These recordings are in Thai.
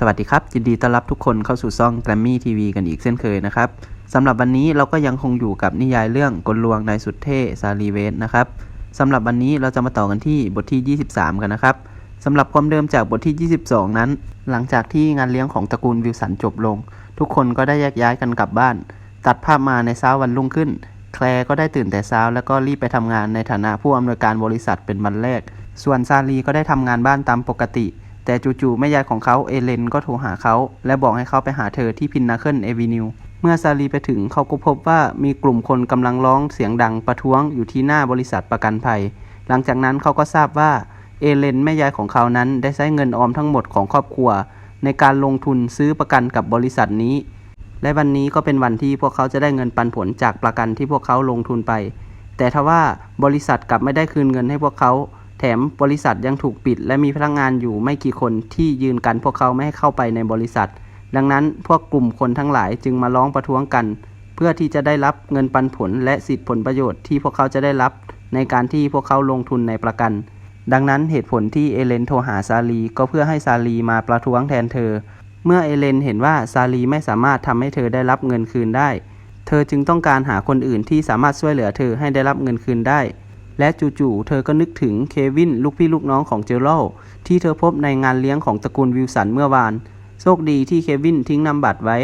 สวัสดีครับ ยินดีต้อนรับทุกคนเข้าสู่ซ่อง Grammy TV กันอีกเช่นเคยนะครับสำหรับวันนี้เราก็ยังคงอยู่กับนิยายเรื่องกลลวงนายสุดเท่ซาลีเวสนะครับสำหรับวันนี้เราจะมาต่อกันที่บทที่ 23 กันนะครับสำหรับความเดิมจากบทที่ 22 นั้น หลังจากที่งานเลี้ยงของตระกูลวิลสันจบลง ทุกคนก็ได้แยกย้ายกันกลับบ้าน ตัดภาพมาในเช้าวันรุ่งขึ้น แคลร์ก็ได้ตื่นแต่เช้าแล้วก็รีบไปทำงานในฐานะผู้อำนวยการบริษัทเป็นวันแรก ส่วนซาลีก็ได้ทำงานบ้านตามปกติ แต่จู่ๆแม่ยายของเขาเอเลนก็โทรหาเขา และบอกให้เขาไปหาเธอที่พินนาเคิลเอวินิวเมื่อซาลีไปถึงเขาก็พบว่ามีกลุ่มคนกำลังร้องเสียงดังประท้วงอยู่ที่หน้าบริษัทประกันภัย หลังจากนั้นเขาก็ทราบว่าเอเลนแม่ยายของเขานั้นได้ใช้เงินออมทั้งหมดของครอบครัว ในการลงทุนซื้อประกันกับบริษัทนี้ และวันนี้ก็เป็นวันที่พวกเขาจะได้เงินปันผลจากประกันที่พวกเขาลงทุนไป แต่ทว่าบริษัทกลับไม่ได้คืนเงินให้พวกเขา แถมบริษัทยังถูกปิด และมีพนักงานอยู่ไม่กี่คนที่ยืนกันพวกเขาไม่ให้เข้าไปในบริษัท ดังนั้นพวกกลุ่มคนทั้งหลายจึงมาร้องประท้วงกัน เพื่อที่จะได้รับเงินปันผลและสิทธิผลประโยชน์ที่พวกเขาจะได้รับ ในการที่พวกเขาลงทุนในประกัน ดังนั้นเหตุผลที่เอเลนโทรหาซาลีก็เพื่อให้ซาลีมาประท้วงแทนเธอ เมื่อเอเลนเห็นว่าซาลีไม่สามารถทำให้เธอได้รับเงินคืนได้ เธอจึงต้องการหาคนอื่นที่สามารถช่วยเหลือเธอให้ได้รับเงินคืนได้ และจู่ๆ เธอก็นึกถึงเควินลูกพี่ลูกน้องของเจอโรที่เธอพบในงานเลี้ยงของตระกูลวิลสันเมื่อวาน โชคดีที่เควินทิ้งนำบัตรไว้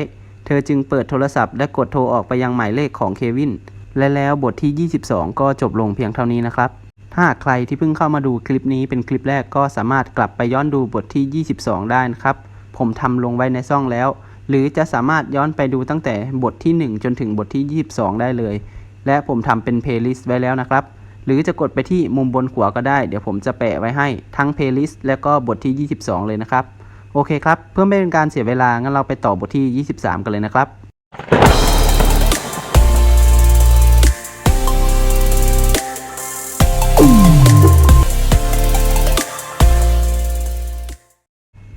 เธอจึงเปิดโทรศัพท์และกดโทรออกไปยังหมายเลขของเควิน และแล้วบทที่ 22 ก็จบลงเพียงเท่านี้นะครับ ถ้าใครที่เพิ่งเข้ามาดูคลิปนี้เป็นคลิปแรกก็สามารถกลับไปย้อนดูบทที่ 22 ได้นะครับ ผมทำลงไว้ในซ่องแล้ว หรือจะสามารถย้อนไปดูตั้งแต่บทที่ 1 จนถึงบทที่ 22 ได้เลย และผมทำเป็นเพลย์ลิสต์ไว้แล้วนะครับ หรือจะกดไปที่มุมบนขวาก็ได้ เดี๋ยวผมจะแปะไว้ให้ทั้งเพลย์ลิสต์และก็บทที่ 22 เลยนะครับ โอเคครับ เพื่อไม่เป็นการเสียเวลา งั้นเราไปต่อบทที่ 23 กันเลยนะครับ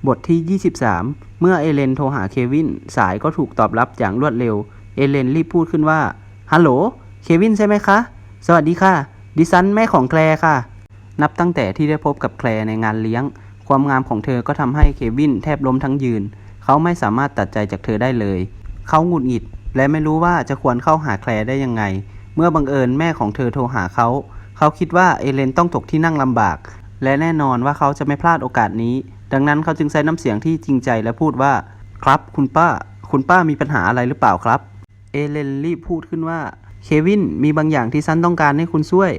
บทที่ 23 เมื่อเอเลนโทรหาเควิน สายก็ถูกตอบรับอย่างรวดเร็ว เอเลนรีบพูดขึ้นว่า ฮัลโหล เควินใช่ไหมคะ สวัสดีค่ะ ดิฉันแม่ของแคลร์ค่ะ นับตั้งแต่ที่ได้พบกับแคลร์ในงานเลี้ยง ความงามของเธอก็ทำให้เควินแทบล้มทั้งยืน เขาไม่สามารถตัดใจจากเธอได้เลย เขาหงุดหงิด และไม่รู้ว่าจะควรเข้าหาแคลร์ได้ยังไง เมื่อบังเอิญแม่ของเธอโทรหาเขา เขาคิดว่าเอเลนต้องตกที่นั่งลำบาก และแน่นอนว่าเขาจะไม่พลาดโอกาสนี้ ดังนั้นเขาจึงใช้น้ำเสียงที่จริงใจและพูดว่า ครับคุณป้า คุณป้ามีปัญหาอะไรหรือเปล่าครับ เอเลนรีบพูดขึ้นว่า เควินมีบางอย่างที่ฉันต้องการให้คุณช่วย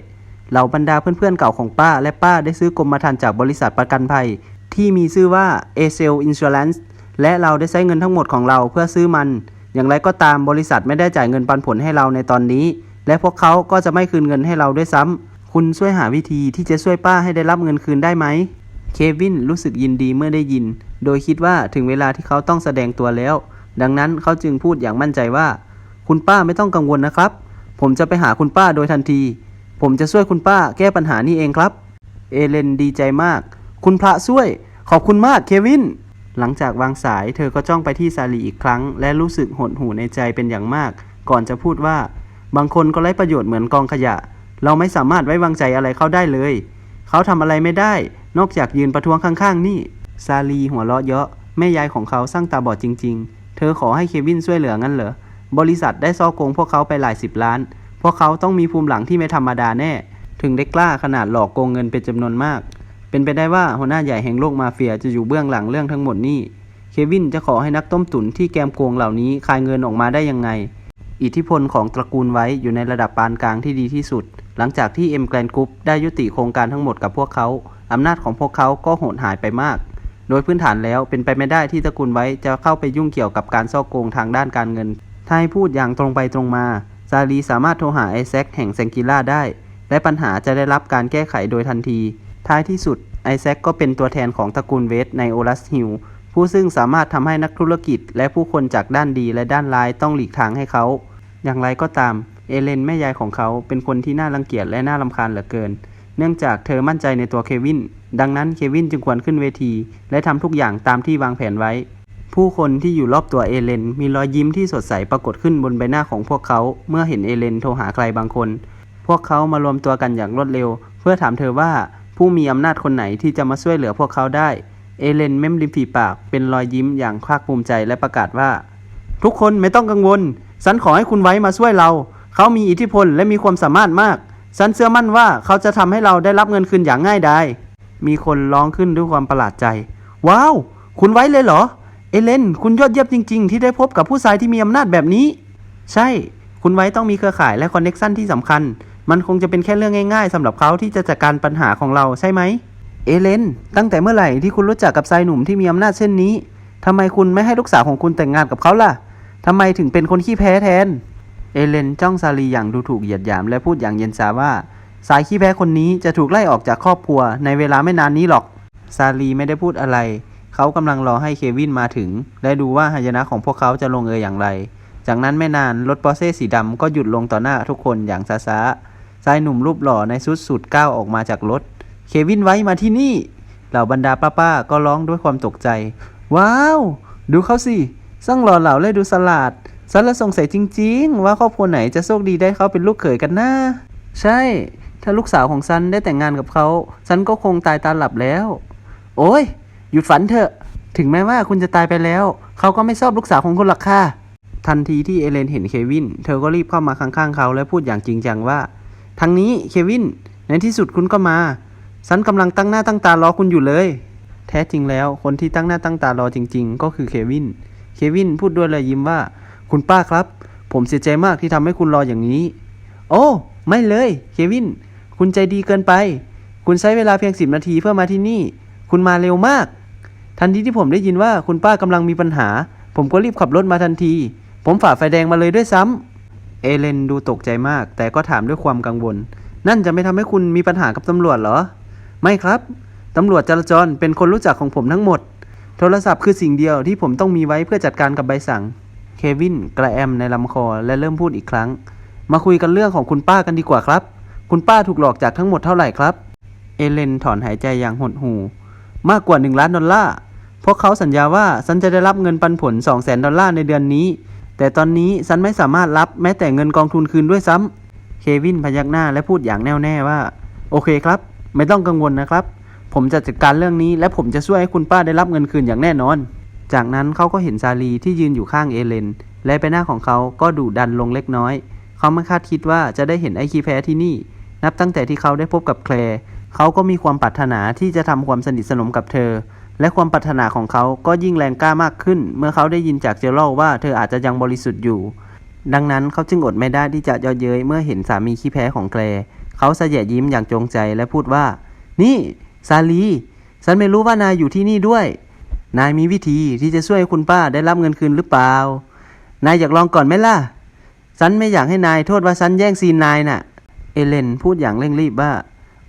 เหล่าบรรดาเพื่อนๆเก่าของป้า และป้าได้ซื้อกรมธรรม์จากบริษัทประกันภัย ที่มีชื่อว่า a c e l Insurance และเราได้ใช้เงินทั้งหมดของเราเพื่อซื้อมัน อย่างไรก็ตามบริษัทไม่ได้จ่ายเงินปันผลให้เราในตอนนี้ และพวกเขาก็จะไม่คืนเงินให้เราด้วยซ้ำคุณช่วยหาวิธีที่จะช่วยป้าให้ได้รับเงินคืนได้ไหม เควินรู้สึกยินดีเมื่อได้ยิน โดยคิดว่าถึงเวลาที่เขาต้องแสดงตัวแล้ว ดังนั้นเขาจึงพูดอย่างมั่นใจว่า คุณป้าไม่ต้องกังวลนะครับ ผมจะไปหาคุณป้าโดยทันที ผมจะช่วยคุณป้าแก้ปัญหานี้เองครับ เอเลนดีใจมาก คุณพระช่วย ขอบคุณมากเควิน หลังจากวางสายเธอก็จ้องไปที่ซาลีอีกครั้ง และรู้สึกหดหู่ในใจเป็นอย่างมาก ก่อนจะพูดว่า บางคนก็ไร้ประโยชน์เหมือนกองขยะ เราไม่สามารถไว้วางใจอะไรเขาได้เลย เขาทำอะไรไม่ได้ นอกจากยืนประท้วงข้างๆ นี่ ซาลีหัวเราะเยาะแม่ยายของเขาสร้างตาบอดจริง ๆ เธอขอให้เควินช่วยเหลืองั้นเหรอ บริษัทได้ซ่อโกงพวกเขาไปหลายสิบล้าน พวกเขาต้องมีภูมิหลังที่ไม่ธรรมดาแน่ ถึงได้กล้าขนาดหลอกโกงเงินเป็นจำนวนมาก เป็นไปได้ว่าหัวหน้าใหญ่แห่งโลกมาเฟียจะอยู่เบื้องหลังเรื่องทั้งหมดนี่เควินจะขอให้นักต้มตุ๋นที่แกมโกงเหล่านี้คายเงินออกมาได้ยังไง อิทธิพลของตระกูลไว้อยู่ในระดับปานกลางที่ดีที่สุด หลังจากที่เอ็มแกรนกรุ๊ปได้ยุติโครงการทั้งหมดกับพวกเขาอำนาจของพวกเขาก็โหดหายไปมาก โดยพื้นฐานแล้วเป็นไปไม่ได้ที่ตระกูลไว้จะเข้าไปยุ่งเกี่ยวกับการซ่อโกงทางด้านการเงิน ถ้าให้พูดอย่างตรงไปตรงมา ซาลีสามารถโทรหาไอแซคแห่งแซงกิล่าได้ และปัญหาจะได้รับการแก้ไขโดยทันที ท้ายที่สุด ไอแซคก็เป็นตัวแทนของตระกูลเวสในโอลัสฮิลผู้ซึ่งสามารถทำให้นักธุรกิจ และผู้คนจากด้านดีและด้านร้ายต้องหลีกทางให้เขา อย่างไรก็ตาม เอเลนแม่ยายของเขาเป็นคนที่น่ารังเกียจและน่ารำคาญเหลือเกิน เนื่องจากเธอมั่นใจในตัวเควิน ดังนั้นเควินจึงควรขึ้นเวที และทำทุกอย่างตามที่วางแผนไว้ ผู้คนที่อยู่รอบตัวเอเลน มีรอยยิ้มที่สดใสปรากฏขึ้นบนใบหน้าของพวกเขาเมื่อเห็นเอเลนโทรหาใครบางคน พวกเขามารวมตัวกันอย่างรวดเร็ว เพื่อถามเธอว่าผู้มีอำนาจคนไหนที่จะมาช่วยเหลือพวกเขาได้ เอเลนเม้มริมฝีปากเป็นรอยยิ้มอย่างภาคภูมิใจและประกาศว่า ทุกคนไม่ต้องกังวล ฉันขอให้คุณไว้มาช่วยเรา เขามีอิทธิพลและมีความสามารถมาก ฉันเชื่อมั่นว่าเขาจะทำให้เราได้รับเงินคืนอย่างง่ายดาย มีคนร้องขึ้นด้วยความประหลาดใจ ว้าว คุณไว้เลยเหรอ เอเลน คุณยอดเยี่ยมจริง ๆ ที่ได้พบกับผู้ชายที่มีอำนาจแบบนี้ ใช่ คุณไว้ต้องมีเครือข่ายและคอนเน็กชันที่สำคัญ มันคงจะเป็นแค่เรื่องง่ายๆสำหรับเขาที่จะจัดการปัญหาของเราใช่ไหม เอเลน ตั้งแต่เมื่อไหร่ที่คุณรู้จักกับชายหนุ่มที่มีอำนาจเช่นนี้ทำไมคุณไม่ให้ลูกสาวของคุณแต่งงานกับเขาล่ะทำไมถึงเป็นคนขี้แพ้แทน เอเลนจ้องซาลีอย่างดูถูกเหยียดหยามและพูดอย่างเย็นชาว่า สายขี้แพ้คนนี้จะถูกไล่ออกจากครอบครัวในเวลาไม่นานนี้หรอก ซาลีไม่ได้พูดอะไร เขากำลังรอให้เควินมาถึง และดูว่าหายนะของพวกเขาจะลงเอยอย่างไร จากนั้นไม่นานรถปอร์เช่สีดำก็หยุดลงต่อหน้าทุกคนอย่างช้าชายหนุ่มรูปหล่อในชุดสูทก้าวออกมาจากรถ เควินไว้มาที่นี่ เหล่าบรรดาป้าๆก็ร้องด้วยความตกใจ ว้าว ดูเขาสิสร้างหล่อเหล่าและดูสลาดฉันละสงสัยจริง ๆ ว่าครอบครัวไหนจะโชคดีได้เขาเป็นลูกเขยกันนะใช่ ถ้าลูกสาวของฉันได้แต่งงานกับเขาฉันก็คงตายตาหลับแล้ว โอ้ย หยุดฝันเถอะ ถึงแม้ว่าคุณจะตายไปแล้ว เขาก็ไม่ชอบลูกสาวของคุณหรอกค่ะ ทันทีที่เอเลนเห็นเควิน เธอก็รีบเข้ามาข้างๆเขาและพูดอย่างจริงจังว่าทางนี้เควิน ในที่สุดคุณก็มา ฉันกำลังตั้งหน้าตั้งตารอคุณอยู่เลย แท้จริงแล้วคนที่ตั้งหน้าตั้งตารอจริง ๆ ก็คือเควิน เควินพูดด้วยรอยยิ้มว่า คุณป้าครับ ผมเสียใจมากที่ทำให้คุณรออย่างนี้ โอ้ ไม่เลย เควิน คุณใจดีเกินไป คุณใช้เวลาเพียงสิบนาทีเพื่อมาที่นี่ คุณมาเร็วมาก ทันทีที่ผมได้ยินว่าคุณป้ากำลังมีปัญหา ผมก็รีบขับรถมาทันที ผมฝ่าไฟแดงมาเลยด้วยซ้ำเอเลนดูตกใจมาก แต่ก็ถามด้วยความกังวล นั่นจะไม่ทำให้คุณมีปัญหากับตำรวจเหรอ ไม่ครับตำรวจจราจรเป็นคนรู้จักของผมทั้งหมด โทรศัพท์คือสิ่งเดียวที่ผมต้องมีไว้เพื่อจัดการกับใบสั่ง เควินกระแอมในลำคอและเริ่มพูดอีกครั้ง มาคุยกันเรื่องของคุณป้ากันดีกว่าครับ คุณป้าถูกหลอกจากทั้งหมดเท่าไหร่ครับ เอเลนถอนหายใจอย่างหดหู่ มากกว่าหนึ่งล้านดอลลาร์ พวกเขาสัญญาว่าฉันจะได้รับเงินปันผล 2 0 0แสนดอลลาร์ในเดือนนี้ แต่ตอนนี้ฉันไม่สามารถรับแม้แต่เงินกองทุนคืนด้วยซ้ำ เควินพยักหน้าและพูดอย่างแน่วแน่ว่า โอเคครับ ไม่ต้องกังวลนะครับ ผมจะจัดการเรื่องนี้ และผมจะช่วยให้คุณป้าได้รับเงินคืนอย่างแน่นอน จากนั้นเขาก็เห็นซาลีที่ยืนอยู่ข้างเอเลน และใบหน้าของเขาก็ดุดันลงเล็กน้อย เขาไม่คาดคิดว่าจะได้เห็นไอคีแพ้ที่นี่ นับตั้งแต่ที่เขาได้พบกับแคลร์ เขาก็มีความปรารถนาที่จะทำความสนิทสนมกับเธอ และความปรารถนาของเขาก็ยิ่งแรงกล้ามากขึ้น เมื่อเขาได้ยินจากเจอรัลว่าเธออาจจะยังบริสุทธิ์อยู่ ดังนั้นเขาจึงอดไม่ได้ที่จะเยาะเย้ยเมื่อเห็นสามีขี้แพ้ของแคลเขาเสยยิ้มอย่างจงใจและพูดว่า นี่ซาลีฉันไม่รู้ว่านายอยู่ที่นี่ด้วย นายมีวิธีที่จะช่วยคุณป้าได้รับเงินคืนหรือเปล่า นายอยากลองก่อนไหมล่ะ ฉันไม่อยากให้นายโทษว่าฉันแย่งซีนนายน่ะ เอเลนพูดอย่างเร่งรีบว่า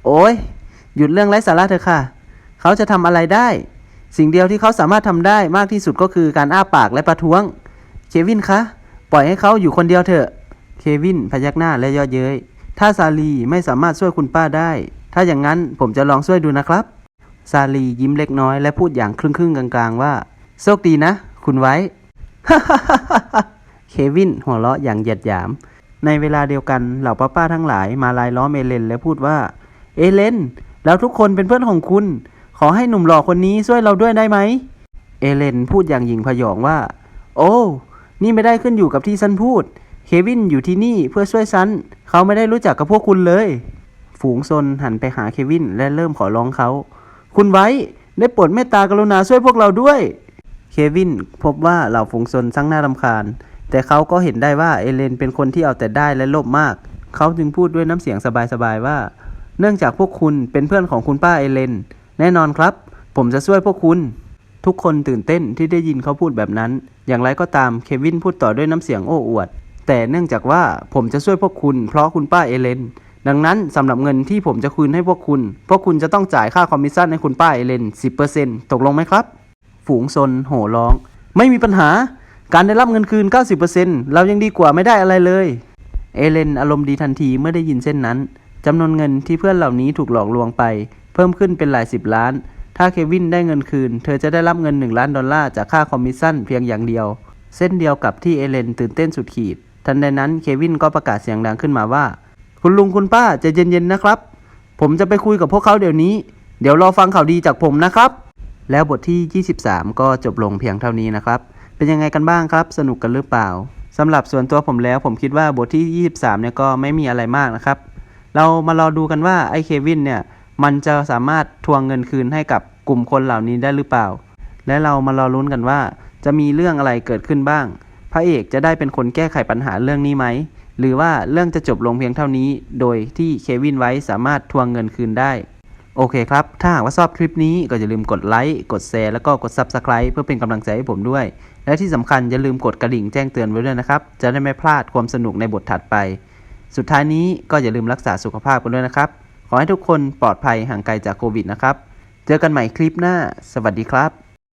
โอ้ย หยุดเรื่องไร้สาระเถอะค่ะ เขาจะทำอะไรได้ สิ่งเดียวที่เขาสามารถทำได้มากที่สุดก็คือการอ้าปากและประท้วง เควินคะ ปล่อยให้เขาอยู่คนเดียวเถอะ เควินพยักหน้าและย่อเย้ย ถ้าซาลีไม่สามารถช่วยคุณป้าได้ ถ้าอย่างนั้นผมจะลองช่วยดูนะครับ ซาลียิ้มเล็กน้อยและพูดอย่างครึ่งๆกลางๆว่า โชคดีนะ คุณไว้ เควินหัวเราะอย่างเหยียดหยาม ในเวลาเดียวกันเหล่าป้าๆทั้งหลายมาลายล้อมเอเลนและพูดว่า เอเลน แล้วทุกคนเป็นเพื่อนของคุณ ขอให้หนุ่มหล่อคนนี้ช่วยเราด้วยได้ไหม เอเลนพูดอย่างหยิ่งพยองว่า โอ้ นี่ไม่ได้ขึ้นอยู่กับที่ฉันพูด เควินอยู่ที่นี่เพื่อช่วยฉัน เขาไม่ได้รู้จักกับพวกคุณเลย ฝูงซนหันไปหาเควินและเริ่มขอร้องเขา คุณไว้ได้โปรดเมตตากรุณาช่วยพวกเราด้วย เควินพบว่าเหล่าฝูงซนทั้งน่ารำคาญ แต่เขาก็เห็นได้ว่าเอเลนเป็นคนที่เอาแต่ได้และโลภมาก เขาจึงพูดด้วยน้ำเสียงสบายๆว่า เนื่องจากพวกคุณเป็นเพื่อนของคุณป้าเอเลน แน่นอนครับ ผมจะช่วยพวกคุณ ทุกคนตื่นเต้นที่ได้ยินเขาพูดแบบนั้น อย่างไรก็ตามเควินพูดต่อด้วยน้ำเสียงโอ้อวด แต่เนื่องจากว่าผมจะช่วยพวกคุณ เพราะคุณป้าเอเลน ดังนั้นสำหรับเงินที่ผมจะคืนให้พวกคุณ พวกคุณจะต้องจ่ายค่าคอมมิชชั่นให้คุณป้าเอเลน 10%ตกลงไหมครับ ฝูงซนโห่ร้อง ไม่มีปัญหา การได้รับเงินคืน 90%เรายังดีกว่าไม่ได้อะไรเลย เอเลนอารมณ์ดีทันทีเมื่อได้ยินเช่นนั้น จำนวนเงินที่เพื่อนเหล่านี้ถูกหลอกลวงไป เพิ่มขึ้นเป็นหลายสิบล้าน ถ้าเควินได้เงินคืน เธอจะได้รับเงิน 1 ล้านดอลลาร์จากค่าคอมมิชชั่นเพียงอย่างเดียว เส้นเดียวกับที่เอเลนตื่นเต้นสุดขีด ทันใดนั้นเควินก็ประกาศเสียงดังขึ้นมาว่า คุณลุงคุณป้าจะเย็นๆนะครับ ผมจะไปคุยกับพวกเขาเดี๋ยวนี้ เดี๋ยวรอฟังข่าวดีจากผมนะครับ แล้วบทที่ 23 ก็จบลงเพียงเท่านี้นะครับ เป็นยังไงกันบ้างครับ สนุกกันหรือเปล่าสำหรับส่วนตัวผมแล้วผมคิดว่าบทที่ 23เนี่ยก็ไม่มีอะไรมากนะครับ เรามารอดูกันว่าไอ้เควินเนี่ยมันจะสามารถทวงเงินคืนให้กับกลุ่มคนเหล่านี้ได้หรือเปล่า และเรามารอลุ้นกันว่า จะมีเรื่องอะไรเกิดขึ้นบ้าง พระเอกจะได้เป็นคนแก้ไขปัญหาเรื่องนี้ไหม หรือว่าเรื่องจะจบลงเพียงเท่านี้ โดยที่เควินไว้สามารถทวงเงินคืนได้ โอเคครับ ถ้าหากว่าชอบคลิปนี้ก็อย่าลืมกดไลค์ กดแชร์ แล้วก็กด Subscribe เพื่อเป็นกำลังใจให้ผมด้วย และที่สำคัญอย่าลืมกดกระดิ่งแจ้งเตือนไว้ด้วยนะครับ จะได้ไม่พลาดความสนุกในบทถัดไป สุดท้ายนี้ก็อย่าลืมรักษาสุขภาพกันด้วยนะครับ ขอให้ทุกคนปลอดภัยห่างไกลจากโควิดนะครับ เจอกันใหม่คลิปหน้า สวัสดีครับ